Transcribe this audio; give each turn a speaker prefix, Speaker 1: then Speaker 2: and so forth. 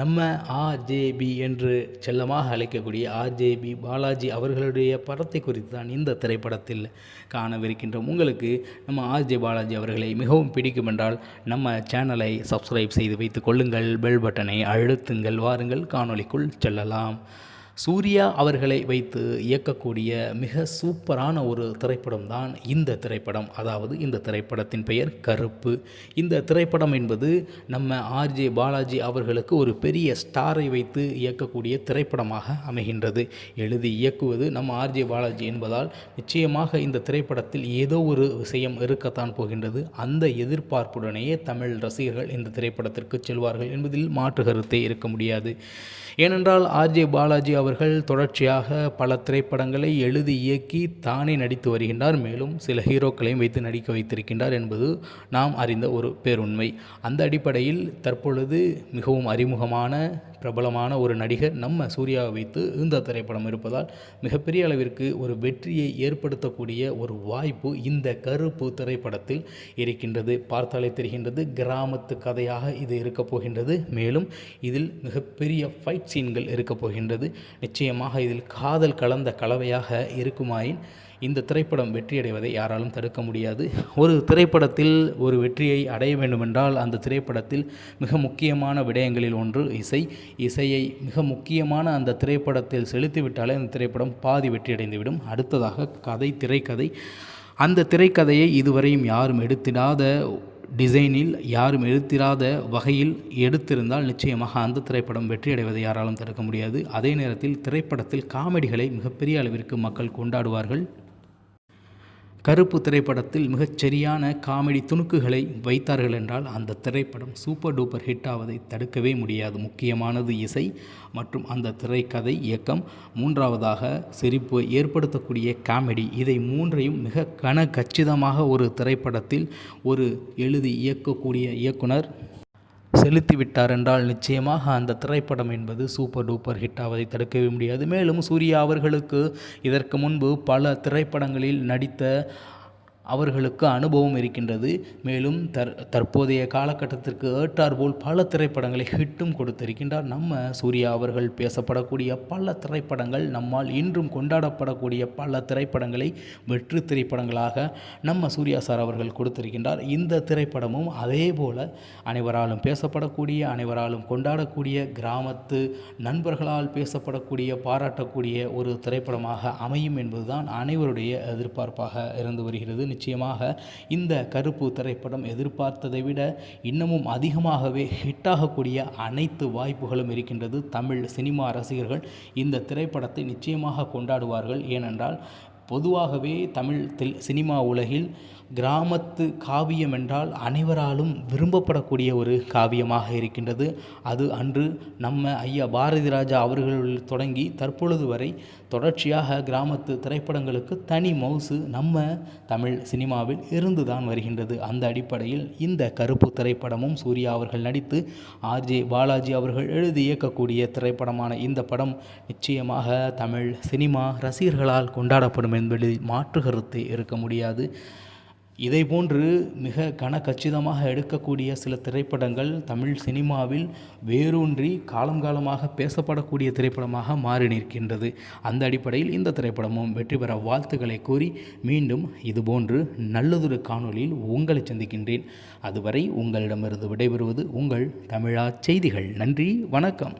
Speaker 1: நம்ம ஆர்ஜேபி என்று செல்லமாக அழைக்கக்கூடிய ஆர்ஜேபி பாலாஜி அவர்களுடைய படத்தை குறித்து தான் இந்த திரைப்படத்தில் காணவிருக்கின்றோம். உங்களுக்கு நம்ம ஆர்ஜே பாலாஜி அவர்களை மிகவும் பிடிக்கும் என்றால் நம்ம சேனலை சப்ஸ்கிரைப் செய்து வைத்துக் கொள்ளுங்கள் பெல் பட்டனை அழுத்துங்கள் வாருங்கள் காணொளிக்குள் செல்லலாம். சூர்யா அவர்களை வைத்து இயக்கக்கூடிய மிக சூப்பரான ஒரு திரைப்படம் தான் இந்த திரைப்படம். அதாவது இந்த திரைப்படத்தின் பெயர் கருப்பு. இந்த திரைப்படம் என்பது நம்ம ஆர்ஜே பாலாஜி அவர்களுக்கு ஒரு பெரிய ஸ்டாரை வைத்து இயக்கக்கூடிய திரைப்படமாக அமைகின்றது. எழுதி இயக்குவது நம்ம ஆர்ஜே பாலாஜி என்பதால் நிச்சயமாக இந்த திரைப்படத்தில் ஏதோ ஒரு விஷயம் இருக்கத்தான் போகின்றது. அந்த எதிர்பார்ப்புடனேயே தமிழ் ரசிகர்கள் இந்த திரைப்படத்திற்கு செல்வார்கள் என்பதில் மாற்று கருத்தே இருக்க முடியாது. ஏனென்றால் ஆர்ஜே பாலாஜி அவர் அவர்கள் தொடர்ச்சியாக பல திரைப்படங்களை எழுதி இயக்கி தானே நடித்து வருகின்றார். மேலும் சில ஹீரோக்களையும் வைத்து நடிக்க வைத்திருக்கின்றார் என்பது நாம் அறிந்த ஒரு பேருண்மை. அந்த அடிப்படையில் தற்பொழுது மிகவும் அறிமுகமான பிரபலமான ஒரு நடிகர் நம்ம சூர்யாவை வைத்து இந்த திரைப்படம் இருப்பதால் மிகப்பெரிய அளவிற்கு ஒரு வெற்றியை ஏற்படுத்தக்கூடிய ஒரு வாய்ப்பு இந்த கருப்பு திரைப்படத்தில் இருக்கின்றது. பார்த்தாலே தெரிகின்றது கிராமத்து கதையாக இது இருக்கப் போகின்றது. மேலும் இதில் மிகப்பெரிய ஃபைட் சீன்கள் இருக்கப் போகின்றது. நிச்சயமாக இதில் காதல் கலந்த கலவையாக இருக்குமாயின் இந்த திரைப்படம் வெற்றியடைவதை யாராலும் தடுக்க முடியாது. ஒரு திரைப்படத்தில் ஒரு வெற்றியை அடைய வேண்டுமென்றால் அந்த திரைப்படத்தில் மிக முக்கியமான விடயங்களில் ஒன்று இசை. இசையை மிக முக்கியமான அந்த திரைப்படத்தில் செலுத்திவிட்டாலே அந்த திரைப்படம் பாதி வெற்றியடைந்துவிடும். அடுத்ததாக கதை திரைக்கதை. அந்த திரைக்கதையை இதுவரையும் யாரும் எடுத்திடாத டிசைனில் யாரும் எடுத்திராத வகையில் எடுத்திருந்தால் நிச்சயமாக அந்த திரைப்படம் வெற்றியடைவதை யாராலும் தடுக்க முடியாது. அதே நேரத்தில் திரைப்படத்தில் காமெடிகளை மிகப்பெரிய அளவிற்கு மக்கள் கொண்டாடுவார்கள். கருப்பு திரைப்படத்தில் மிகச்சரியான காமெடி துணுக்குகளை வைத்தார்கள் என்றால் அந்த திரைப்படம் சூப்பர் டூப்பர் ஹிட் ஆவதை தடுக்கவே முடியாது. முக்கியமானது இசை மற்றும் அந்த திரைக்கதை இயக்கம். மூன்றாவதாக சிரிப்பு ஏற்படுத்தக்கூடிய காமெடி. இதை மூன்றையும் மிக கன கச்சிதமாக ஒரு திரைப்படத்தில் ஒரு எழுதி இயக்கக்கூடிய இயக்குனர் செலுத்திவிட்டார் என்றால் நிச்சயமாக அந்த திரைப்படம் என்பது சூப்பர் டூப்பர் ஹிட் ஆவதை தடுக்கவே முடியாது. மேலும் சூர்யா அவர்களுக்கு இதற்கு முன்பு பல திரைப்படங்களில் நடித்த அவர்களுக்கு அனுபவம் இருக்கின்றது. மேலும் தற் தற்போதைய காலகட்டத்திற்கு ஏற்றார் போல் பல திரைப்படங்களை ஹிட்டும் கொடுத்திருக்கின்றார். நம்ம சூர்யா அவர்கள் பேசப்படக்கூடிய பல திரைப்படங்கள் நம்மால் இன்றும் கொண்டாடப்படக்கூடிய பல திரைப்படங்களை வெற்றி திரைப்படங்களாக நம்ம சூர்யா சார் அவர்கள் கொடுத்திருக்கின்றார். இந்த திரைப்படமும் அதே போல அனைவராலும் பேசப்படக்கூடிய அனைவராலும் கொண்டாடக்கூடிய கிராமத்து நண்பர்களால் பேசப்படக்கூடிய பாராட்டக்கூடிய ஒரு திரைப்படமாக அமையும் என்பதுதான் அனைவருடைய எதிர்பார்ப்பாக இருந்து வருகிறது. நிச்சயமாக இந்த கருப்பு திரைப்படம் எதிர்பார்த்ததை விட இன்னமும் அதிகமாகவே ஹிட்டாகக்கூடிய அனைத்து வாய்ப்புகளும் இருக்கின்றது தமிழ் சினிமா ரசிகர்கள் இந்த திரைப்படத்தை நிச்சயமாக கொண்டாடுவார்கள். ஏனென்றால் பொதுவாகவே தமிழ் சினிமா உலகில் கிராமத்து காவியம் என்றால் அனைவராலும் விரும்பப்படக்கூடிய ஒரு காவியமாக இருக்கின்றது. அது அன்று நம்ம ஐயா பாரதி ராஜா அவர்கள் தொடங்கி தற்பொழுது வரை தொடர்ச்சியாக கிராமத்து திரைப்படங்களுக்கு தனி மவுசு நம்ம தமிழ் சினிமாவில் இருந்து தான் வருகின்றது. அந்த அடிப்படையில் இந்த கருப்பு திரைப்படமும் சூர்யா அவர்கள் நடித்து ஆர்ஜே பாலாஜி அவர்கள் எழுதி இயக்கக்கூடிய திரைப்படமான இந்த படம் நிச்சயமாக தமிழ் சினிமா ரசிகர்களால் கொண்டாடப்படும் என்பதில் மாற்று கருத்து இருக்க முடியாது. இதை போன்று மிக கன கச்சிதமாக எடுக்கக்கூடிய சில திரைப்படங்கள் தமிழ் சினிமாவில் வேரூன்றி காலம் காலமாக பேசப்படக்கூடிய திரைப்படமாக மாறி நிற்கின்றது. அந்த அடிப்படையில் இந்த திரைப்படமும் வெற்றி பெற வாழ்த்துக்களை கூறி மீண்டும் இதுபோன்று நல்லதொரு காணொலியில் உங்களை சந்திக்கின்றேன். அதுவரை உங்களிடமிருந்து விடைபெறுவது உங்கள் தமிழா செய்திகள். நன்றி வணக்கம்.